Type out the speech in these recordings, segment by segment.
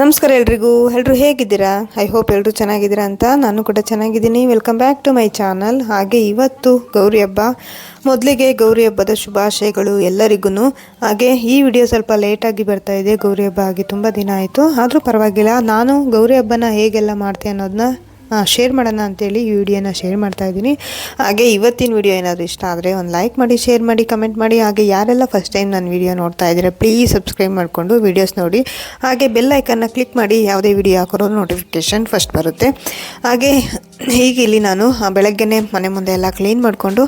ನಮಸ್ಕಾರ ಎಲ್ರಿಗೂ. ಎಲ್ಲರೂ ಹೇಗಿದ್ದೀರಾ? ಐ ಹೋಪ್ ಎಲ್ಲರೂ ಚೆನ್ನಾಗಿದ್ದೀರಾ ಅಂತ ನಾನು ಕೂಡ ಚೆನ್ನಾಗಿದ್ದೀನಿ. Welcome back to my channel ಹಾಗೆ ಇವತ್ತು ಗೌರಿ ಹಬ್ಬ. ಮೊದಲಿಗೆ ಗೌರಿ ಹಬ್ಬದ ಶುಭಾಶಯಗಳು ಎಲ್ಲರಿಗೂ ಹಾಗೆ ಈ ವಿಡಿಯೋ ಸ್ವಲ್ಪ ಲೇಟಾಗಿ ಬರ್ತಾ ಇದೆ. ಗೌರಿ ಹಬ್ಬ ಆಗಿ ತುಂಬ ದಿನ ಆಯಿತು. ಆದರೂ ಪರವಾಗಿಲ್ಲ. ನಾನು ಗೌರಿ ಹಬ್ಬನ ಹೇಗೆಲ್ಲ ಮಾಡ್ತೆ ಅನ್ನೋದನ್ನ ಶೇರ್ ಮಾಡೋಣ ಅಂತೇಳಿ ಈ ವಿಡಿಯೋನ ಶೇರ್ ಮಾಡ್ತಾ ಇದ್ದೀನಿ. ಹಾಗೆ ಇವತ್ತಿನ ವಿಡಿಯೋ ಏನಾದರೂ ಇಷ್ಟ ಆದರೆ ಒಂದು ಲೈಕ್ ಮಾಡಿ ಶೇರ್ ಮಾಡಿ ಕಮೆಂಟ್ ಮಾಡಿ. ಹಾಗೆ ಯಾರೆಲ್ಲ ಫಸ್ಟ್ ಟೈಮ್ ನನ್ನ ವಿಡಿಯೋ ನೋಡ್ತಾ ಇದ್ದೀರಾ ಪ್ಲೀಸ್ ಸಬ್ಸ್ಕ್ರೈಬ್ ಮಾಡಿಕೊಂಡು ವೀಡಿಯೋಸ್ ನೋಡಿ. ಹಾಗೆ ಬೆಲ್ ಐಕನ್ನ ಕ್ಲಿಕ್ ಮಾಡಿ ಯಾವುದೇ ವಿಡಿಯೋ ಹಾಕೋರೋ ನೋಟಿಫಿಕೇಷನ್ ಫಸ್ಟ್ ಬರುತ್ತೆ. ಹಾಗೆ ಈಗ ಇಲ್ಲಿ ನಾನು ಬೆಳಗ್ಗೆನೇ ಮನೆ ಮುಂದೆ ಎಲ್ಲ ಕ್ಲೀನ್ ಮಾಡಿಕೊಂಡು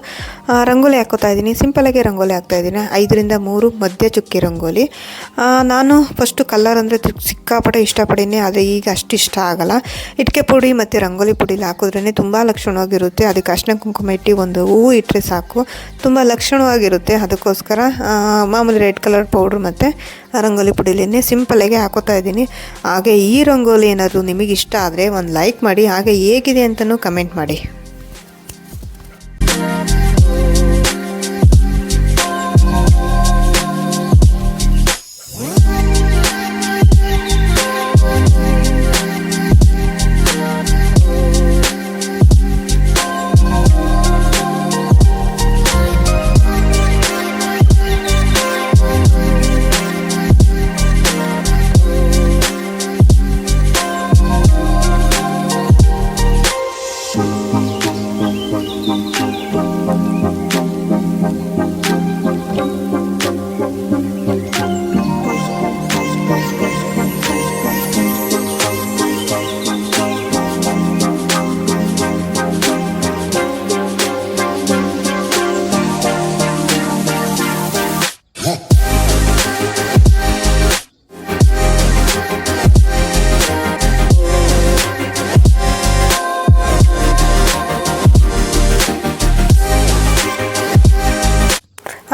ರಂಗೋಲಿ ಹಾಕೋತಾ ಇದ್ದೀನಿ. ಸಿಂಪಲಾಗಿ ರಂಗೋಲಿ ಹಾಕ್ತಾ ಇದ್ದೀನಿ. ಐದರಿಂದ ಮೂರು ಮಧ್ಯ ಚುಕ್ಕಿ ರಂಗೋಲಿ. ನಾನು ಫಸ್ಟು ಕಲರ್ ಅಂದರೆ ಸಿಕ್ಕಾಪಟ್ಟೆ ಇಷ್ಟಪಡೀನಿ, ಆದರೆ ಈಗ ಅಷ್ಟು ಇಷ್ಟ ಆಗಲ್ಲ. ಇಟ್ಕೆ ಪುಡಿ ಮತ್ತು ರಂಗೋಲಿ ಪುಡಿಲಿ ಹಾಕಿದ್ರೇ ತುಂಬ ಲಕ್ಷಣವಾಗಿರುತ್ತೆ. ಅದಕ್ಕೆ ಅರ್ಶಿನ ಕುಂಕುಮ ಇಟ್ಟು ಒಂದು ಹೂವು ಇಟ್ಟರೆ ಸಾಕು. ತುಂಬ ಲಕ್ಷಣವಾಗಿರುತ್ತೆ. ಅದಕ್ಕೋಸ್ಕರ ಮಾಮೂಲಿ ರೆಡ್ ಕಲರ್ ಪೌಡ್ರ್ ಮತ್ತು ರಂಗೋಲಿ ಪುಡಿಲಿನೇ ಸಿಂಪಲಾಗಿ ಹಾಕೋತಾ ಇದ್ದೀನಿ. ಹಾಗೆ ಈ ರಂಗೋಲಿ ಏನಾದರೂ ನಿಮಗೆ ಇಷ್ಟ ಆದರೆ ಒಂದು ಲೈಕ್ ಮಾಡಿ. ಹಾಗೆ ಹೇಗಿದೆ ಅಂತಲೂ ಕಮೆಂಟ್ ಮಾಡಿ.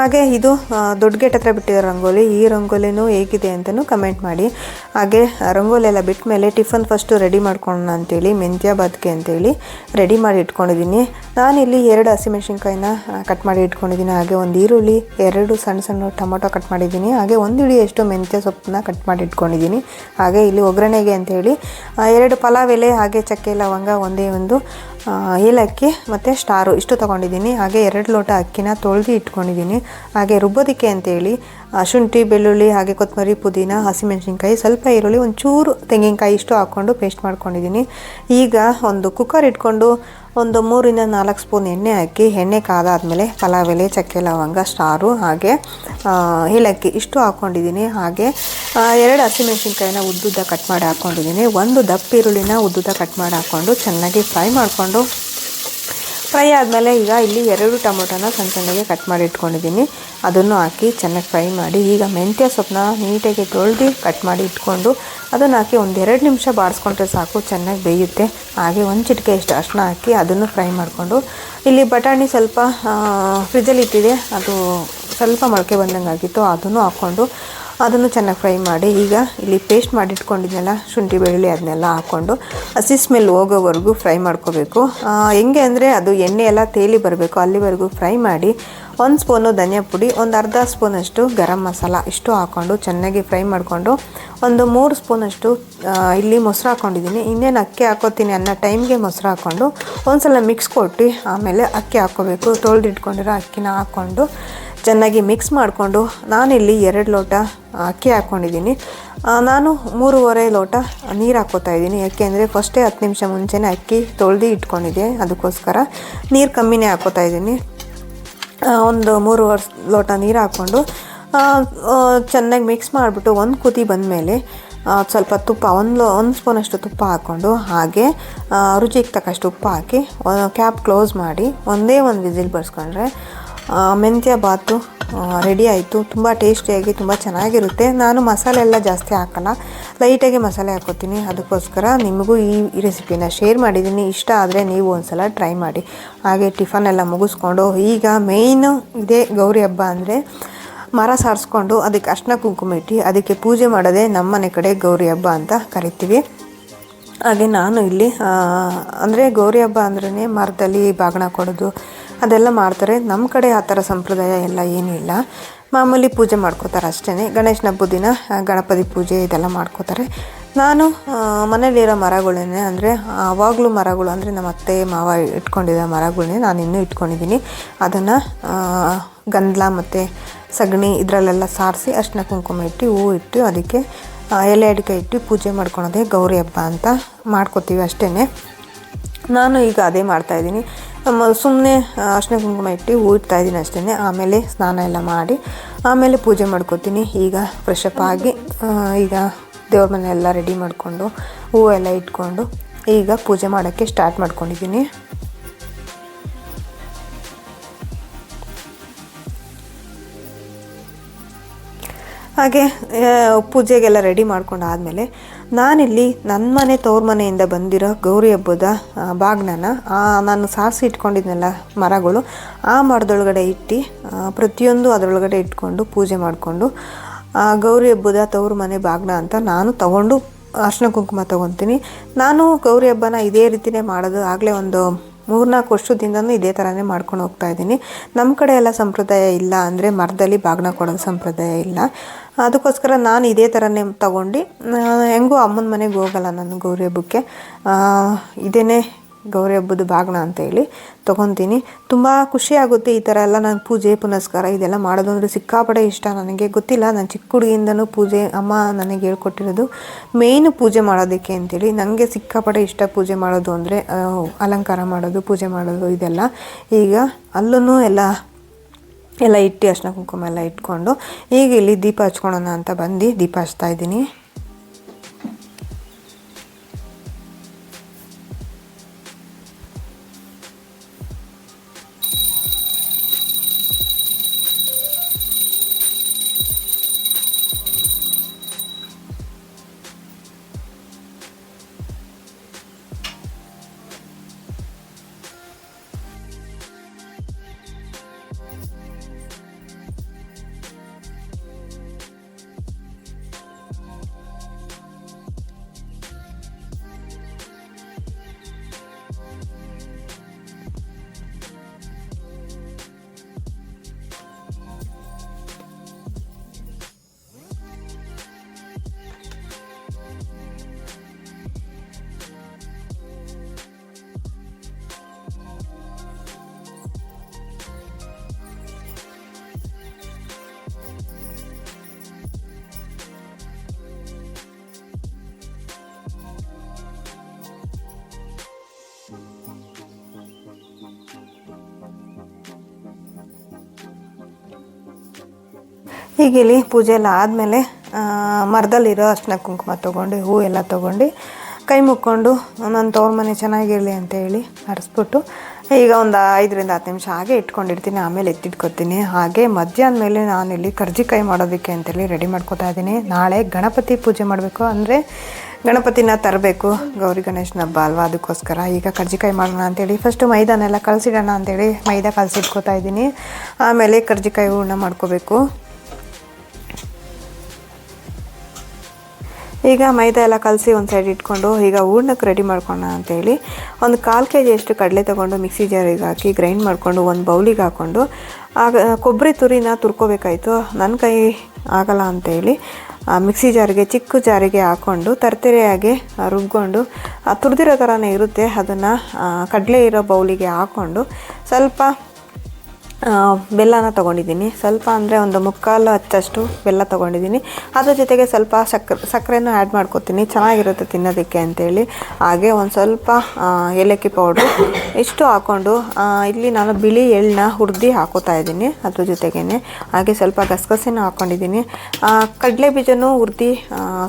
ಹಾಗೆ ಇದು ದೊಡ್ಡ ಗೇಟ್ ಹತ್ರ ಬಿಟ್ಟಿರೋ ರಂಗೋಲಿ. ಈ ರಂಗೋಲಿನೂ ಹೇಗಿದೆ ಅಂತಲೂ ಕಮೆಂಟ್ ಮಾಡಿ. ಹಾಗೆ ರಂಗೋಲಿ ಎಲ್ಲ ಬಿಟ್ಟ ಮೇಲೆ ಟಿಫನ್ ಫಸ್ಟು ರೆಡಿ ಮಾಡ್ಕೊಳ್ಳೋಣ ಅಂತೇಳಿ ಮೆಂತ್ಯ ಬದ್ಕೆ ಅಂತೇಳಿ ರೆಡಿ ಮಾಡಿ ಇಟ್ಕೊಂಡಿದ್ದೀನಿ. ನಾನಿಲ್ಲಿ ಎರಡು ಹಸಿಮೆಣ್ಸಿನ್ಕಾಯಿನ ಕಟ್ ಮಾಡಿ ಇಟ್ಕೊಂಡಿದ್ದೀನಿ. ಹಾಗೆ ಒಂದು ಈರುಳ್ಳಿ, ಎರಡು ಸಣ್ಣ ಸಣ್ಣ ಟೊಮೊಟೊ ಕಟ್ ಮಾಡಿದ್ದೀನಿ. ಹಾಗೆ ಒಂದು ಹಿಡಿಯಷ್ಟು ಮೆಂತ್ಯ ಸೊಪ್ಪನ್ನ ಕಟ್ ಮಾಡಿ ಇಟ್ಕೊಂಡಿದ್ದೀನಿ. ಹಾಗೆ ಇಲ್ಲಿ ಒಗ್ಗರಣೆಗೆ ಅಂತೇಳಿ ಎರಡು ಪಲಾವ್ ಎಲೆ, ಹಾಗೆ ಚಕ್ಕೆ, ಲವಂಗ ಒಂದೇ ಒಂದು ಏಲಕ್ಕಿ ಮತ್ತು ಸ್ಟಾರು ಇಷ್ಟು ತೊಗೊಂಡಿದ್ದೀನಿ. ಹಾಗೆ ಎರಡು ಲೋಟ ಅಕ್ಕಿನ ತೊಳೆದು ಇಟ್ಕೊಂಡಿದ್ದೀನಿ. ಹಾಗೆ ರುಬ್ಬೋದಕ್ಕೆ ಅಂತೇಳಿ ಶುಂಠಿ, ಬೆಳ್ಳುಳ್ಳಿ, ಹಾಗೆ ಕೊತ್ತಂಬರಿ, ಪುದೀನ, ಹಸಿಮೆಣಸಿನ್ಕಾಯಿ, ಸ್ವಲ್ಪ ಈರುಳ್ಳಿ, ಒಂಚೂರು ತೆಂಗಿನಕಾಯಿ ಇಷ್ಟು ಹಾಕ್ಕೊಂಡು ಪೇಸ್ಟ್ ಮಾಡ್ಕೊಂಡಿದ್ದೀನಿ. ಈಗ ಒಂದು ಕುಕ್ಕರ್ ಇಟ್ಕೊಂಡು ಒಂದು ಮೂರಿಂದ ನಾಲ್ಕು ಸ್ಪೂನ್ ಎಣ್ಣೆ ಹಾಕಿ, ಎಣ್ಣೆ ಕಾದಾದಮೇಲೆ ಪಲಾವ್ ಎಲೆ ಚಕ್ಕೆ ಲವಂಗ ಸ್ಟಾರು ಹಾಗೆ ಏಲಕ್ಕಿ ಇಷ್ಟು ಹಾಕ್ಕೊಂಡಿದ್ದೀನಿ ಹಾಗೆ ಎರಡು ಹಸಿಮೆಣಸಿನ್ಕಾಯಿನ ಉದ್ದುದ್ದ ಕಟ್ ಮಾಡಿ ಹಾಕ್ಕೊಂಡಿದ್ದೀನಿ ಒಂದು ದಪ್ಪ ಈರುಳ್ಳಿನ ಉದ್ದುದ್ದ ಕಟ್ ಮಾಡಿ ಹಾಕ್ಕೊಂಡು ಚೆನ್ನಾಗಿ ಫ್ರೈ ಮಾಡಿಕೊಂಡು ಫ್ರೈ ಆದಮೇಲೆ ಈಗ ಇಲ್ಲಿ ಎರಡು ಟೊಮೊಟೊನ ಸಣ್ಣ ಸಣ್ಣಗೆ ಕಟ್ ಮಾಡಿ ಇಟ್ಕೊಂಡಿದ್ದೀನಿ. ಅದನ್ನು ಹಾಕಿ ಚೆನ್ನಾಗಿ ಫ್ರೈ ಮಾಡಿ, ಈಗ ಮೆಂತ್ಯ ಸೊಪ್ಪನ್ನ ನೀಟಾಗಿ ತೊಳೆದು ಕಟ್ ಮಾಡಿ ಇಟ್ಕೊಂಡು ಅದನ್ನು ಹಾಕಿ ಒಂದೆರಡು ನಿಮಿಷ ಬಾಡಿಸ್ಕೊಂಡ್ರೆ ಸಾಕು, ಚೆನ್ನಾಗಿ ಬೇಯುತ್ತೆ. ಹಾಗೆ ಒಂದು ಚಿಟಿಕೆ ಇಷ್ಟು ಅಷ್ಟನ್ನ ಹಾಕಿ ಅದನ್ನು ಫ್ರೈ ಮಾಡಿಕೊಂಡು, ಇಲ್ಲಿ ಬಟಾಣಿ ಸ್ವಲ್ಪ ಫ್ರಿಜ್ಜಲ್ಲಿ ಇಟ್ಟಿದೆ. ಅದು ಸ್ವಲ್ಪ ಮೊಳಕೆ ಬಂದಂಗೆ ಆಗಿತ್ತು ಅದನ್ನು ಹಾಕ್ಕೊಂಡು ಅದನ್ನು ಚೆನ್ನಾಗಿ ಫ್ರೈ ಮಾಡಿ ಈಗ ಇಲ್ಲಿ ಪೇಸ್ಟ್ ಮಾಡಿ ಇಟ್ಕೊಂಡಿದ್ನಲ್ಲ ಶುಂಠಿ ಬೆಳ್ಳುಳ್ಳಿ ಅದನ್ನೆಲ್ಲ ಹಾಕ್ಕೊಂಡು ಹಸಿ ಸ್ಮೆಲ್ ಹೋಗೋವರೆಗೂ ಫ್ರೈ ಮಾಡ್ಕೋಬೇಕು. ಹೆಂಗೆ ಅಂದರೆ ಅದು ಎಣ್ಣೆ ಎಲ್ಲ ತೇಲಿ ಬರಬೇಕು, ಅಲ್ಲಿವರೆಗೂ ಫ್ರೈ ಮಾಡಿ ಒಂದು ಸ್ಪೂನು ಧನಿಯಾ ಪುಡಿ, ಒಂದು ಅರ್ಧ ಸ್ಪೂನಷ್ಟು ಗರಂ ಮಸಾಲ ಇಷ್ಟು ಹಾಕ್ಕೊಂಡು ಚೆನ್ನಾಗಿ ಫ್ರೈ ಮಾಡಿಕೊಂಡು ಒಂದು ಮೂರು ಸ್ಪೂನಷ್ಟು ಇಲ್ಲಿ ಮೊಸರು ಹಾಕ್ಕೊಂಡಿದ್ದೀನಿ. ಇನ್ನೇನು ಅಕ್ಕಿ ಹಾಕೋತೀನಿ ಅನ್ನೋ ಟೈಮ್ಗೆ ಮೊಸರು ಹಾಕ್ಕೊಂಡು ಒಂದು ಸಲ ಮಿಕ್ಸ್ ಕೊಟ್ಟು ಆಮೇಲೆ ಅಕ್ಕಿ ಹಾಕ್ಕೋಬೇಕು. ತೊಳೆದಿಟ್ಕೊಂಡಿರೋ ಅಕ್ಕಿನ ಹಾಕ್ಕೊಂಡು ಚೆನ್ನಾಗಿ ಮಿಕ್ಸ್ ಮಾಡಿಕೊಂಡು ನಾನಿಲ್ಲಿ ಎರಡು ಲೋಟ ಅಕ್ಕಿ ಹಾಕ್ಕೊಂಡಿದ್ದೀನಿ. ನಾನು ಮೂರುವರೆ ಲೋಟ ನೀರು ಹಾಕ್ಕೋತಾ ಇದ್ದೀನಿ. ಯಾಕೆಂದರೆ ಫಸ್ಟೇ ಹತ್ತು ನಿಮಿಷ ಮುಂಚೆನೇ ಅಕ್ಕಿ ತೊಳೆದು ಇಟ್ಕೊಂಡಿದ್ದೆ. ಅದಕ್ಕೋಸ್ಕರ ನೀರು ಕಮ್ಮಿನೇ ಹಾಕ್ಕೋತಾ ಇದ್ದೀನಿ. ಒಂದು ಮೂರುವರೆ ಲೋಟ ನೀರು ಹಾಕ್ಕೊಂಡು ಚೆನ್ನಾಗಿ ಮಿಕ್ಸ್ ಮಾಡಿಬಿಟ್ಟು ಒಂದು ಕುದಿ ಬಂದಮೇಲೆ ಸ್ವಲ್ಪ ತುಪ್ಪ, ಒಂದು ಒಂದು ಸ್ಪೂನಷ್ಟು ತುಪ್ಪ ಹಾಕ್ಕೊಂಡು, ಹಾಗೆ ರುಚಿಗೆ ತಕ್ಕಷ್ಟು ಉಪ್ಪು ಹಾಕಿ ಕ್ಯಾಪ್ ಕ್ಲೋಸ್ ಮಾಡಿ, ಒಂದೇ ಒಂದು ವಿಸಿಲ್ ಬರ್ಸ್ಕೊಂಡ್ರೆ ಮೆಂತ್ಯ ಬಾತು ರೆಡಿ ಆಯಿತು. ತುಂಬ ಟೇಸ್ಟಿಯಾಗಿ ತುಂಬ ಚೆನ್ನಾಗಿರುತ್ತೆ. ನಾನು ಮಸಾಲೆ ಎಲ್ಲ ಜಾಸ್ತಿ ಹಾಕಲ್ಲ. ಲೈಟಾಗಿ ಮಸಾಲೆ ಹಾಕೋತೀನಿ. ಅದಕ್ಕೋಸ್ಕರ ನಿಮಗೂ ಈ ರೆಸಿಪಿನ ಶೇರ್ ಮಾಡಿದ್ದೀನಿ. ಇಷ್ಟ ಆದರೆ ನೀವು ಒಂದ್ಸಲ ಟ್ರೈ ಮಾಡಿ. ಹಾಗೆ ಟಿಫನ್ ಎಲ್ಲ ಮುಗಿಸ್ಕೊಂಡು, ಈಗ ಮೇಯ್ನು ಇದೇ ಗೌರಿ ಹಬ್ಬ ಅಂದರೆ ಮರ ಸಾರಿಸ್ಕೊಂಡು ಅದಕ್ಕೆ ಅರ್ಶನ ಕುಂಕುಮ ಇಟ್ಟು, ಅದಕ್ಕೆ ಪೂಜೆ ಮಾಡೋದೇ ನಮ್ಮನೆ ಕಡೆ ಗೌರಿ ಹಬ್ಬ ಅಂತ ಕರಿತೀವಿ. ಹಾಗೆ ನಾನು ಇಲ್ಲಿ ಅಂದರೆ ಗೌರಿ ಹಬ್ಬ ಅಂದ್ರೇ ಮರದಲ್ಲಿ ಬಾಗಿಣ ಕೊಡೋದು ಅದೆಲ್ಲ ಮಾಡ್ತಾರೆ. ನಮ್ಮ ಕಡೆ ಆ ಥರ ಸಂಪ್ರದಾಯ ಎಲ್ಲ ಏನೂ ಇಲ್ಲ. ಮಾಮೂಲಿ ಪೂಜೆ ಮಾಡ್ಕೋತಾರೆ ಅಷ್ಟೇ ಗಣೇಶನ ಹಬ್ಬದ ದಿನ ಗಣಪತಿ ಪೂಜೆ ಇದೆಲ್ಲ ಮಾಡ್ಕೋತಾರೆ. ನಾನು ಮನೆಯಲ್ಲಿರೋ ಮರಗಳನ್ನೇ ಅಂದರೆ, ಆವಾಗಲೂ ಮರಗಳು ಅಂದರೆ ನಮ್ಮ ಅತ್ತೆ, ಮಾವ ಇಟ್ಕೊಂಡಿರೋ ಮರಗಳನ್ನೇ ನಾನು ಇನ್ನೂ ಇಟ್ಕೊಂಡಿದ್ದೀನಿ. ಅದನ್ನು ಗಂಧಲ ಮತ್ತು ಸಗಣಿ ಇದರಲ್ಲೆಲ್ಲ ಸಾರಿಸಿ ಅರ್ಶಿನ ಕುಂಕುಮ ಇಟ್ಟು, ಹೂ ಇಟ್ಟು ಅದಕ್ಕೆ ಎಲೆ ಅಡಿಕೆ ಇಟ್ಟು ಪೂಜೆ ಮಾಡ್ಕೊಳೋದೇ ಗೌರಿ ಹಬ್ಬ ಅಂತ ಮಾಡ್ಕೋತೀವಿ ಅಷ್ಟೇ ನಾನು ಈಗ ಅದೇ ಮಾಡ್ತಾಯಿದ್ದೀನಿ ಸುಮ್ಮನೆ ಅರ್ಶಿನ ಕುಂಕುಮ ಇಟ್ಟು ಹೂ ಇಡ್ತಾ ಇದ್ದೀನಿ ಅಷ್ಟೇ ಆಮೇಲೆ ಸ್ನಾನ ಎಲ್ಲ ಮಾಡಿ, ಆಮೇಲೆ ಪೂಜೆ ಮಾಡ್ಕೋತೀನಿ. ಈಗ ಫ್ರೆಶಪ್ ಆಗಿ ಈಗ ದೇವ್ರ ಮನೆ ಎಲ್ಲ ರೆಡಿ ಮಾಡಿಕೊಂಡು, ಹೂವು ಎಲ್ಲ ಇಟ್ಕೊಂಡು ಈಗ ಪೂಜೆ ಮಾಡೋಕ್ಕೆ ಸ್ಟಾರ್ಟ್ ಮಾಡ್ಕೊಂಡಿದ್ದೀನಿ. ಹಾಗೆ ಪೂಜೆಗೆಲ್ಲ ರೆಡಿ ಮಾಡ್ಕೊಂಡು ಆದಮೇಲೆ ನಾನಿಲ್ಲಿ ನನ್ನ ಮನೆ ತವ್ರ ಮನೆಯಿಂದ ಬಂದಿರೋ ಗೌರಿ ಹಬ್ಬದ ಬಾಗ್ನ ಬಾಗ್ನನ ನಾನು ಸಾರಿಸಿ ಇಟ್ಕೊಂಡಿದ್ನಲ್ಲ ಮರಗಳು, ಆ ಮರದೊಳಗಡೆ ಇಟ್ಟು ಪ್ರತಿಯೊಂದು ಅದರೊಳಗಡೆ ಇಟ್ಕೊಂಡು ಪೂಜೆ ಮಾಡಿಕೊಂಡು ಗೌರಿ ಹಬ್ಬದ ತವ್ರ ಮನೆ ಬಾಗ್ನ ಅಂತ ನಾನು ತಗೊಂಡು ಅರ್ಶಿನ ಕುಂಕುಮ ತೊಗೊತೀನಿ. ನಾನು ಗೌರಿ ಹಬ್ಬನ ಇದೇ ರೀತಿನೇ ಮಾಡೋದು, ಆಗಲೇ ಒಂದು ಮೂರ್ನಾಲ್ಕು ವರ್ಷದಿಂದನೂ ಇದೇ ಥರನೇ ಮಾಡ್ಕೊಂಡು ಹೋಗ್ತಾ ಇದ್ದೀನಿ. ನಮ್ಮ ಕಡೆ ಎಲ್ಲ ಸಂಪ್ರದಾಯ ಇಲ್ಲ ಅಂದರೆ ಮರದಲ್ಲಿ ಬಾಗಿನ ಕೊಡೋದು ಸಂಪ್ರದಾಯ ಇಲ್ಲ. ಅದಕ್ಕೋಸ್ಕರ ನಾನು ಇದೇ ಥರನೇ ತಗೊಂಡು ಹೆಂಗೂ ಅಮ್ಮನ ಮನೆಗೆ ಹೋಗಲ್ಲ ನಾನು ಗೌರಿ ಹಬ್ಬಕ್ಕೆ ಇದೇ ಗೌರಿ ಹಬ್ಬದ ಬಾಗ್ನ ಅಂತೇಳಿ ತೊಗೊತೀನಿ. ತುಂಬ ಖುಷಿ ಆಗುತ್ತೆ ಈ ಥರ ಎಲ್ಲ ನಾನು ಪೂಜೆ, ಪುನಸ್ಕಾರ ಇದೆಲ್ಲ ಮಾಡೋದು ಅಂದರೆ ಸಿಕ್ಕಾಪಡೆ ಇಷ್ಟ ನನಗೆ. ಗೊತ್ತಿಲ್ಲ, ನಾನು ಚಿಕ್ಕ ಹುಡುಗಿಯಿಂದನೂ ಪೂಜೆ, ಅಮ್ಮ ನನಗೆ ಹೇಳ್ಕೊಟ್ಟಿರೋದು ಮೇಯ್ನ್ ಪೂಜೆ ಮಾಡೋದಕ್ಕೆ ಅಂತೇಳಿ ನನಗೆ ಸಿಕ್ಕಾಪಡೆ ಇಷ್ಟ ಪೂಜೆ ಮಾಡೋದು ಅಂದರೆ ಅಲಂಕಾರ ಮಾಡೋದು, ಪೂಜೆ ಮಾಡೋದು ಇದೆಲ್ಲ. ಈಗ ಅಲ್ಲೂ ಎಲ್ಲ ಎಲ್ಲ ಇಟ್ಟು ಅರ್ಶಿನ ಕುಂಕುಮ ಎಲ್ಲ ಇಟ್ಕೊಂಡು ಈಗ ಇಲ್ಲಿ ದೀಪ ಹಚ್ಕೊಳೋಣ ಅಂತ ಬಂದು ದೀಪ ಹಚ್ತಾ ಇದ್ದೀನಿ. ಈಗ ಇಲ್ಲಿ ಪೂಜೆ ಎಲ್ಲ ಆದಮೇಲೆ ಮರದಲ್ಲಿರೋ ಅರ್ಶಿನ ಕುಂಕುಮ ತೊಗೊಂಡು, ಹೂ ಎಲ್ಲ ತೊಗೊಂಡು, ಕೈ ಮುಕ್ಕೊಂಡು ನನ್ನ ತವ್ರ ಮನೆ ಚೆನ್ನಾಗಿರಲಿ ಅಂತ ಹೇಳಿ ಹರಿಸ್ಬಿಟ್ಟು ಈಗ ಒಂದು ಐದರಿಂದ ಹತ್ತು ನಿಮಿಷ ಹಾಗೆ ಇಟ್ಕೊಂಡಿರ್ತೀನಿ, ಆಮೇಲೆ ಎತ್ತಿಟ್ಕೊತೀನಿ. ಹಾಗೆ ಮಧ್ಯಾಹ್ನ ಮೇಲೆ ನಾನಿಲ್ಲಿ ಕರ್ಜಿಕಾಯಿ ಮಾಡೋದಕ್ಕೆ ಅಂತೇಳಿ ರೆಡಿ ಮಾಡ್ಕೊತಾ ಇದ್ದೀನಿ. ನಾಳೆ ಗಣಪತಿ ಪೂಜೆ ಮಾಡಬೇಕು ಅಂದರೆ, ಗಣಪತಿನ ತರಬೇಕು, ಗೌರಿ ಗಣೇಶನ ಹಬ್ಬ ಅಲ್ವಾ? ಅದಕ್ಕೋಸ್ಕರ ಈಗ ಕರ್ಜಿಕಾಯಿ ಮಾಡೋಣ ಅಂತೇಳಿ ಫಸ್ಟು ಮೈದಾನೆಲ್ಲ ಕಲಸಿಡೋಣ ಅಂತೇಳಿ ಮೈದಾ ಕಲಸಿಟ್ಕೋತಾ ಇದ್ದೀನಿ. ಆಮೇಲೆ ಕರ್ಜಿಕಾಯಿ ಹೂರ್ಣ ಮಾಡ್ಕೋಬೇಕು. ಈಗ ಮೈದಾ ಎಲ್ಲ ಕಲಸಿ ಒಂದು ಸೈಡ್ ಇಟ್ಕೊಂಡು ಈಗ ಹೂರ್ಣಕ್ಕೆ ರೆಡಿ ಮಾಡ್ಕೊಳ್ಳೋಣ ಅಂತೇಳಿ ಒಂದು ಕಾಲು ಕೆ ಜಿಯಷ್ಟು ಕಡಲೆ ತೊಗೊಂಡು ಮಿಕ್ಸಿ ಜಾರಿಗೆ ಹಾಕಿ ಗ್ರೈಂಡ್ ಮಾಡಿಕೊಂಡು ಒಂದು ಬೌಲಿಗೆ ಹಾಕ್ಕೊಂಡು ಆಗ ಕೊಬ್ಬರಿ ತುರಿನ ತುರ್ಕೋಬೇಕಾಯಿತು. ನನ್ನ ಕೈ ಆಗಲ್ಲ ಅಂತೇಳಿ ಮಿಕ್ಸಿ ಜಾರಿಗೆ ಚಿಕ್ಕ ಜಾರಿಗೆ ಹಾಕ್ಕೊಂಡು ತರ್ತರಿಯಾಗಿ ರುಬ್ಕೊಂಡು ತುರಿದಿರೋ ಥರನೇ ಇರುತ್ತೆ. ಅದನ್ನು ಕಡಲೆ ಇರೋ ಬೌಲಿಗೆ ಹಾಕ್ಕೊಂಡು ಸ್ವಲ್ಪ ಬೆಲ್ಲನ ತೊಗೊಂಡಿದ್ದೀನಿ. ಸ್ವಲ್ಪ ಅಂದರೆ ಒಂದು ಮುಕ್ಕಾಲು ಹಚ್ಚಷ್ಟು ಬೆಲ್ಲ ತೊಗೊಂಡಿದ್ದೀನಿ. ಅದ್ರ ಜೊತೆಗೆ ಸ್ವಲ್ಪ ಸಕ್ಕರೆ ಸಕ್ಕರೆನೂ ಆ್ಯಡ್ ಮಾಡ್ಕೊತೀನಿ. ಚೆನ್ನಾಗಿರುತ್ತೆ ತಿನ್ನೋದಕ್ಕೆ ಅಂತೇಳಿ. ಹಾಗೆ ಒಂದು ಸ್ವಲ್ಪ ಏಲಕ್ಕಿ ಪೌಡ್ರು ಇಷ್ಟು ಹಾಕ್ಕೊಂಡು ಇಲ್ಲಿ ನಾನು ಬಿಳಿ ಎಳ್ಳನ್ನ ಹುರಿದು ಹಾಕೋತಾ ಇದ್ದೀನಿ ಅದ್ರ ಜೊತೆಗೇ ಹಾಗೆ ಸ್ವಲ್ಪ ಗಸಗಸೆನೂ ಹಾಕ್ಕೊಂಡಿದ್ದೀನಿ ಕಡಲೆ ಬೀಜನೂ ಹುರಿದು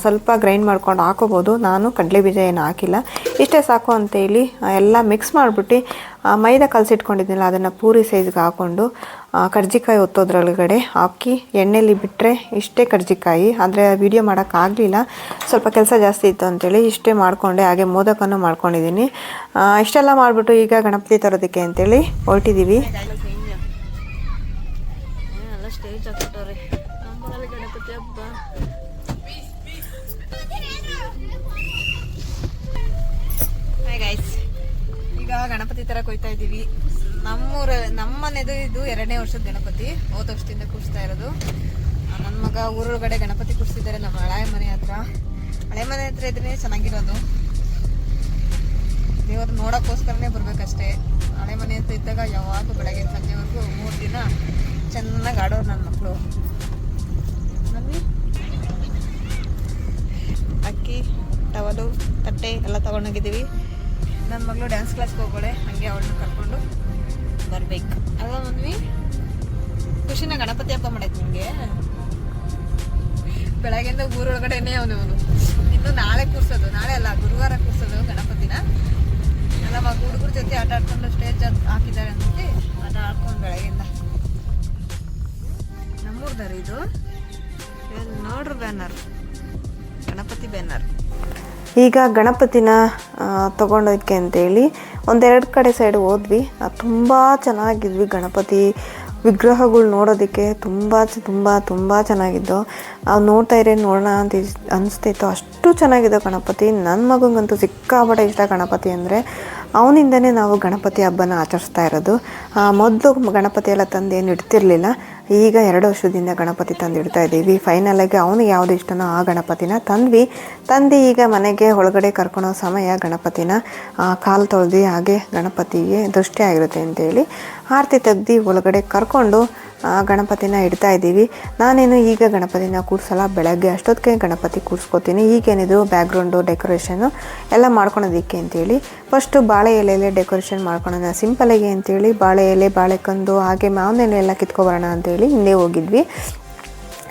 ಸ್ವಲ್ಪ ಗ್ರೈಂಡ್ ಮಾಡ್ಕೊಂಡು ಹಾಕೋಬೋದು. ನಾನು ಕಡಲೆ ಬೀಜ ಏನು ಹಾಕಿಲ್ಲ. ಇಷ್ಟೇ ಸಾಕು ಅಂತೇಳಿ ಎಲ್ಲ ಮಿಕ್ಸ್ ಮಾಡಿಬಿಟ್ಟು ಮೈದಾ ಕಲಸಿಟ್ಕೊಂಡಿದ್ದೀನಿ ಅದನ್ನು ಪೂರಿ ಸೈಜ್ಗೆ ಹಾಕ್ಕೊಂಡು ಆ, ಕರ್ಜಿಕಾಯಿ ಒತ್ತೋದ್ರೊಳಗಡೆ ಹಾಕಿ ಎಣ್ಣೆಲಿ ಬಿಟ್ಟರೆ ಇಷ್ಟೇ ಕರ್ಜಿಕಾಯಿ. ಆದರೆ ವಿಡಿಯೋ ಮಾಡೋಕ್ಕಾಗಲಿಲ್ಲ ಸ್ವಲ್ಪ ಕೆಲಸ ಜಾಸ್ತಿ ಇತ್ತು ಅಂತೇಳಿ ಇಷ್ಟೇ ಮಾಡಿಕೊಂಡೆ. ಹಾಗೆ ಮೋದಕನೂ ಮಾಡ್ಕೊಂಡಿದ್ದೀನಿ. ಇಷ್ಟೆಲ್ಲ ಮಾಡಿಬಿಟ್ಟು ಈಗ ಗಣಪತಿ ತರೋದಕ್ಕೆ ಅಂತೇಳಿ ಹೊರಟಿದ್ದೀವಿ ಈಗ ಗಣಪತಿ ತರ ಕೊಯ್ತಾ ಇದ್ದೀವಿ. ನಮ್ಮೂರ ನಮ್ಮ ಮನೆದು ಇದು ಎರಡನೇ ವರ್ಷದ ಗಣಪತಿ. ಹೋದ ವರ್ಷದಿಂದ ಕೂರಿಸ್ತಾ ಇರೋದು. ನನ್ನ ಮಗ ಊರೊಳಗಡೆ ಗಣಪತಿ ಕೂರಿಸಿದ್ದಾರೆ ನಮ್ಮ ಹಳೆ ಮನೆ ಹತ್ರ. ಹಳೆ ಮನೆ ಹತ್ರ ಇದ್ರೆ ಚೆನ್ನಾಗಿರೋದು. ದೇವರು ನೋಡೋಕ್ಕೋಸ್ಕರನೇ ಬರ್ಬೇಕಷ್ಟೇ. ಹಳೆ ಮನೆ ಹತ್ರ ಇದ್ದಾಗ ಯಾವಾಗ ಬೆಳಗ್ಗೆ ಸಂಜೆವರೆಗೂ ಮೂರು ದಿನ ಚೆನ್ನಾಗಿ ಆಡೋರು ನನ್ನ ಮಕ್ಕಳು ನಮಗೆ ಅಕ್ಕಿ, ಟವಲು, ತಟ್ಟೆ ಎಲ್ಲ ತಗೊಂಡೋಗಿದ್ದೀವಿ. ನನ್ನ ಮಗಳು ಡ್ಯಾನ್ಸ್ ಕ್ಲಾಸ್ಗೆ ಹೋಗೋಳೆ ಹಾಗೆ ಅವಳನ್ನ ಕರ್ಕೊಂಡು ಬರ್ಬೇಕು. ಅಲ್ಲ ಮನ್ವಿ? ಖುಷಿನ ಗಣಪತಿ ಹಬ್ಬ ಮಾಡೈತೆ ನಿಮಗೆ? ಬೆಳಗ್ಗೆಯಿಂದ ಊರೊಳಗಡೆನೇ ಅವನು ಅವನು. ಇನ್ನು ನಾಳೆ ಕೂರ್ಸೋದು, ನಾಳೆ ಅಲ್ಲ, ಗುರುವಾರ ಕೂರ್ಸೋದು ಗಣಪತಿನ. ಎಲ್ಲ ಮಗ ಹುಡುಗರ ಜೊತೆ ಆಟ ಆಡ್ಕೊಂಡು ಸ್ಟೇಜ್ ಹಾಕಿದ್ದಾರೆ ಅಂತ ಆಟ ಆಡ್ಕೊಂಡು ಬೆಳಗ್ಗೆಯಿಂದ. ನಮ್ಮೂರ್ದಾರ ಇದು? ನೋಡ್ರಿ ಬ್ಯಾನರ್. ಗಣಪತಿ ಬ್ಯಾನರ್. ಈಗ ಗಣಪತಿನ ತಗೊಂಡೋದಕ್ಕೆ ಅಂತೇಳಿ ಒಂದೆರಡು ಕಡೆ ಸೈಡ್ ಹೋದ್ವಿ. ತುಂಬ ಚೆನ್ನಾಗಿದ್ವಿ ಗಣಪತಿ ವಿಗ್ರಹಗಳು ನೋಡೋದಕ್ಕೆ. ತುಂಬ ತುಂಬ ತುಂಬ ಚೆನ್ನಾಗಿದ್ದು. ಅವು ನೋಡ್ತಾ ಇರೇನು ನೋಡೋಣ ಅಂತ ಅನಿಸ್ತಿತ್ತು. ಅಷ್ಟು ಚೆನ್ನಾಗಿದೆ ಗಣಪತಿ. ನನ್ನ ಮಗಂಗಂತೂ ಸಿಕ್ಕಾಪಟ್ಟೆ ಇಷ್ಟ ಗಣಪತಿ ಅಂದರೆ ಅವನಿಂದನೇ ನಾವು ಗಣಪತಿ ಹಬ್ಬನ ಆಚರಿಸ್ತಾ ಇರೋದು. ಮೊದಲು ಗಣಪತಿ ಎಲ್ಲ ತಂದು ಏನು ಇಡ್ತಿರ್ಲಿಲ್ಲ. ಈಗ ಎರಡು ವರ್ಷದಿಂದ ಗಣಪತಿ ತಂದಿಡ್ತಾ ಇದ್ದೀವಿ. ಫೈನಲಾಗಿ ಅವನು ಯಾವುದು ಇಷ್ಟನೋ ಆ ಗಣಪತಿನ ತಂದ್ವಿ. ತಂದು ಈಗ ಮನೆಗೆ ಒಳಗಡೆ ಕರ್ಕೊಳೋ ಸಮಯ ಗಣಪತಿನ ಕಾಲು ತೊಳೆದು ಹಾಗೆ ಗಣಪತಿಗೆ ದೃಷ್ಟಿ ಆಗಿರುತ್ತೆ ಅಂತೇಳಿ ಆರತಿ ತೆಗ್ದು ಒಳಗಡೆ ಕರ್ಕೊಂಡು ಆ, ಗಣಪತಿನ ಇಡ್ತಾ ಇದ್ದೀವಿ. ನಾನೇನು ಈಗ ಗಣಪತಿನ ಕೂಡ್ಸಲ್ಲ ಬೆಳಗ್ಗೆ ಅಷ್ಟೊತ್ತಿಗೆ ಗಣಪತಿ ಕೂಡ್ಸ್ಕೊತೀನಿ ಈಗೇನಿದು ಬ್ಯಾಕ್ಗ್ರೌಂಡು ಡೆಕೋರೇಷನು ಎಲ್ಲ ಮಾಡ್ಕೊಳೋದಿಕ್ಕೆ ಅಂತೇಳಿ. ಫಸ್ಟು ಬಾಳೆ ಎಲೆಯಲ್ಲೇ ಡೆಕೋರೇಷನ್ ಮಾಡ್ಕೊಳೋಣ ಸಿಂಪಲಾಗಿ ಅಂತೇಳಿ ಬಾಳೆ ಎಲೆ ಬಾಳೆಕಂದು ಹಾಗೆ ಮಾವಿನ ಎಲೆ ಎಲ್ಲ ಕಿತ್ಕೊಬರೋಣ ಅಂತೇಳಿ ಹಿಂದೆ ಹೋಗಿದ್ವಿ.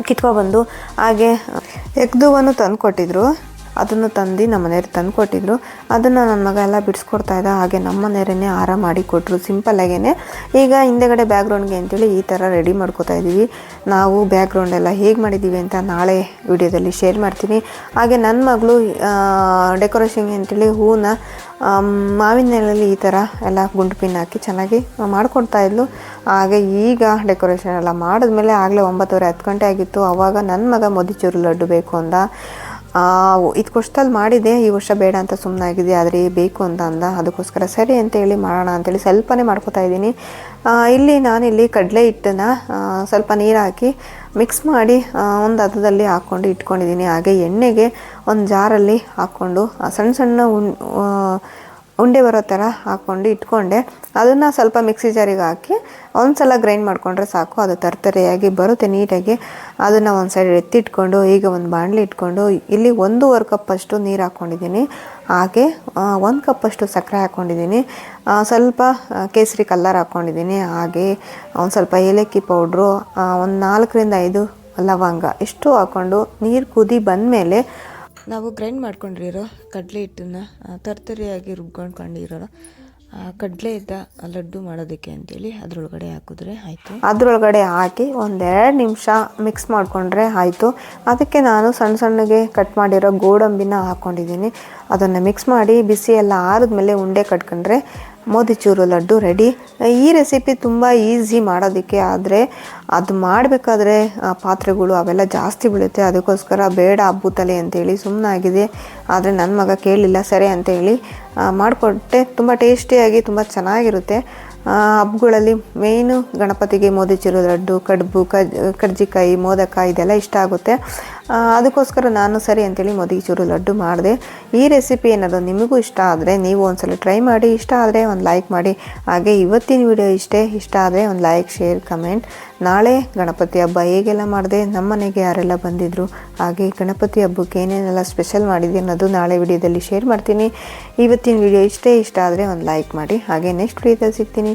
ಕಿತ್ಕೊಬಂದು ಹಾಗೆ ಎಗ್ದುವನ್ನು ತಂದು ಕೊಟ್ಟಿದ್ರು ಅದನ್ನು ತಂದು ನಮ್ಮ ಮನೆಯವ್ರು ತಂದು ಕೊಟ್ಟಿದ್ರು. ಅದನ್ನು ನನ್ನ ಮಗ ಎಲ್ಲ ಬಿಡಿಸ್ಕೊಡ್ತಾ ಇದ್ದ. ಹಾಗೆ ನಮ್ಮ ಮನೆಯವರೇ ಹಾರ ಮಾಡಿ ಕೊಟ್ಟರು. ಸಿಂಪಲ್ಲಾಗೇ ಈಗ ಹಿಂದೆಗಡೆ ಬ್ಯಾಕ್ಗ್ರೌಂಡ್ಗೆ ಅಂತೇಳಿ ಈ ಥರ ರೆಡಿ ಮಾಡ್ಕೋತಾ ಇದ್ದೀವಿ. ನಾವು ಬ್ಯಾಕ್ಗ್ರೌಂಡ್ ಎಲ್ಲ ಹೇಗೆ ಮಾಡಿದ್ದೀವಿ ಅಂತ ನಾಳೆ ವಿಡಿಯೋದಲ್ಲಿ ಶೇರ್ ಮಾಡ್ತೀನಿ. ಹಾಗೆ ನನ್ನ ಮಗಳು ಡೆಕೋರೇಷನ್ಗೆ ಅಂತೇಳಿ ಹೂವನ್ನ ಮಾವಿನ ನೆಲಲ್ಲಿ ಈ ಥರ ಎಲ್ಲ ಗುಂಡು ಪಿನ್ ಹಾಕಿ ಚೆನ್ನಾಗಿ ಮಾಡ್ಕೊಡ್ತಾ ಇದ್ಲು. ಹಾಗೆ ಈಗ ಡೆಕೋರೇಷನ್ ಎಲ್ಲ ಮಾಡಿದ್ಮೇಲೆ ಆಗಲೇ ಒಂಬತ್ತುವರೆ ಹತ್ತು ಗಂಟೆ ಆಗಿತ್ತು. ಆವಾಗ ನನ್ನ ಮಗ ಮೋದಿಚೂರು ಲಡ್ಡು ಬೇಕು ಅಂದ. ಇದು ಮಾಡಿದೆ, ಈ ವರ್ಷ ಬೇಡ ಅಂತ ಸುಮ್ಮನಾಗಿದೆ ಆದರೆ ಬೇಕು ಅಂತ ಅಂದ. ಅದಕ್ಕೋಸ್ಕರ ಸರಿ ಅಂತ ಹೇಳಿ ಮಾಡೋಣ ಅಂತೇಳಿ ಸ್ವಲ್ಪನೇ ಮಾಡ್ಕೋತಾ ಇದ್ದೀನಿ. ಇಲ್ಲಿ ನಾನಿಲ್ಲಿ ಕಡಲೆ ಹಿಟ್ಟನ್ನ ಸ್ವಲ್ಪ ನೀರು ಹಾಕಿ ಮಿಕ್ಸ್ ಮಾಡಿ ಒಂದು ಹದದಲ್ಲಿ ಹಾಕ್ಕೊಂಡು ಇಟ್ಕೊಂಡಿದ್ದೀನಿ. ಹಾಗೆ ಎಣ್ಣೆಗೆ ಒಂದು ಜಾರಲ್ಲಿ ಹಾಕ್ಕೊಂಡು ಸಣ್ಣ ಸಣ್ಣ ಉಣ್ ಉಂಡೆ ಬರೋ ಥರ ಹಾಕ್ಕೊಂಡು ಇಟ್ಕೊಂಡೆ. ಅದನ್ನು ಸ್ವಲ್ಪ ಮಿಕ್ಸಿ ಜಾರಿಗೆ ಹಾಕಿ ಒಂದು ಸಲ ಗ್ರೈಂಡ್ ಮಾಡಿಕೊಂಡ್ರೆ ಸಾಕು. ಅದು ತರ್ತರೆಯಾಗಿ ಬರುತ್ತೆ ನೀಟಾಗಿ. ಅದನ್ನು ಒಂದು ಸೈಡ್ ಎತ್ತಿಟ್ಕೊಂಡು, ಈಗ ಒಂದು ಬಾಣಲಿ ಇಟ್ಕೊಂಡು, ಇಲ್ಲಿ ಒಂದೂವರೆ ಕಪ್ಪಷ್ಟು ನೀರು ಹಾಕ್ಕೊಂಡಿದ್ದೀನಿ ಹಾಗೆ ಒಂದು ಕಪ್ಪಷ್ಟು ಸಕ್ಕರೆ ಹಾಕ್ಕೊಂಡಿದ್ದೀನಿ ಸ್ವಲ್ಪ ಕೇಸರಿ ಕಲ್ಲರ್ ಹಾಕ್ಕೊಂಡಿದ್ದೀನಿ ಹಾಗೆ, ಒಂದು ಸ್ವಲ್ಪ ಏಲಕ್ಕಿ ಪೌಡ್ರು ಒಂದು ನಾಲ್ಕರಿಂದ ಐದು ಲವಂಗ ಇಷ್ಟು ಹಾಕ್ಕೊಂಡು ನೀರು ಕುದಿ ಬಂದಮೇಲೆ ನಾವು ಗ್ರೈಂಡ್ ಮಾಡ್ಕೊಂಡಿರೋ ಕಡಲೆ ಹಿಟ್ಟನ್ನು ತರ್ತರಿಯಾಗಿ ರುಬ್ಕೊಂಡ್ಕೊಂಡಿರೋ ಕಡಲೆ ಇದ್ದ ಲಡ್ಡು ಮಾಡೋದಕ್ಕೆ ಅಂತೇಳಿ ಅದರೊಳಗಡೆ ಹಾಕಿದ್ರೆ ಆಯಿತು. ಅದರೊಳಗಡೆ ಹಾಕಿ ಒಂದೆರಡು ನಿಮಿಷ ಮಿಕ್ಸ್ ಮಾಡಿಕೊಂಡ್ರೆ ಆಯಿತು. ಅದಕ್ಕೆ ನಾನು ಸಣ್ಣ ಸಣ್ಣಗೆ ಕಟ್ ಮಾಡಿರೋ ಗೋಡಂಬಿನ ಹಾಕ್ಕೊಂಡಿದ್ದೀನಿ ಅದನ್ನು ಮಿಕ್ಸ್ ಮಾಡಿ ಬಿಸಿ ಎಲ್ಲ ಆರಿದ್ಮೇಲೆ ಉಂಡೆ ಕಟ್ಕೊಂಡ್ರೆ ಮೋತಿಚೂರು ಲಡ್ಡು ರೆಡಿ. ಈ ರೆಸಿಪಿ ತುಂಬ ಈಸಿ ಮಾಡೋದಕ್ಕೆ ಆದರೆ ಅದು ಮಾಡಬೇಕಾದ್ರೆ ಪಾತ್ರೆಗಳು ಅವೆಲ್ಲ ಜಾಸ್ತಿ ಬೀಳುತ್ತೆ. ಅದಕ್ಕೋಸ್ಕರ ಬೇಡ ಹಬ್ಬುತ್ತಲೆ ಅಂತೇಳಿ ಸುಮ್ಮನಾಗಿದೆ ಆದರೆ ನನ್ನ ಮಗ ಕೇಳಲಿಲ್ಲ ಸರಿ ಅಂತೇಳಿ ಮಾಡಿಕೊಟ್ಟೆ. ತುಂಬ ಟೇಸ್ಟಿಯಾಗಿ ತುಂಬ ಚೆನ್ನಾಗಿರುತ್ತೆ. ಹಬ್ಬಗಳಲ್ಲಿ ಮೇಯ್ನು ಗಣಪತಿಗೆ ಮೋದಿಚಿರೋ ಲಡ್ಡು, ಕಡುಬು ಕಜ್ ಕರ್ಜಿಕಾಯಿ ಮೋದಕ ಇದೆಲ್ಲ ಇಷ್ಟ ಆಗುತ್ತೆ. ಅದಕ್ಕೋಸ್ಕರ ನಾನು ಸರಿ ಅಂತೇಳಿ ಮೋದಿಚೂರು ಲಡ್ಡು ಮಾಡಿದೆ. ಈ ರೆಸಿಪಿ ಏನಾದರೂ ನಿಮಗೂ ಇಷ್ಟ ಆದರೆ ನೀವು ಒಂದ್ಸಲ ಟ್ರೈ ಮಾಡಿ, ಇಷ್ಟ ಆದರೆ ಒಂದು ಲೈಕ್ ಮಾಡಿ. ಹಾಗೆ ಇವತ್ತಿನ ವಿಡಿಯೋ ಇಷ್ಟೇ, ಇಷ್ಟ ಆದರೆ ಒಂದು ಲೈಕ್ ಶೇರ್ ಕಮೆಂಟ್ ನಾಳೆ ಗಣಪತಿ ಹಬ್ಬ ಹೇಗೆಲ್ಲ ಮಾಡಿದೆ, ನಮ್ಮ ಮನೆಗೆ ಯಾರೆಲ್ಲ ಬಂದಿದ್ದರು ಹಾಗೆ ಗಣಪತಿ ಹಬ್ಬಕ್ಕೆ ಏನೇನೆಲ್ಲ ಸ್ಪೆಷಲ್ ಮಾಡಿದೆ ಅನ್ನೋದು ನಾಳೆ ವಿಡಿಯೋದಲ್ಲಿ ಶೇರ್ ಮಾಡ್ತೀನಿ. ಇವತ್ತಿನ ವಿಡಿಯೋ ಇಷ್ಟೇ, ಇಷ್ಟ ಆದರೆ ಒಂದು ಲೈಕ್ ಮಾಡಿ. ಹಾಗೆ ನೆಕ್ಸ್ಟ್ ವಿಡಿಯೋದಲ್ಲಿ ಸಿಗ್ತೀನಿ.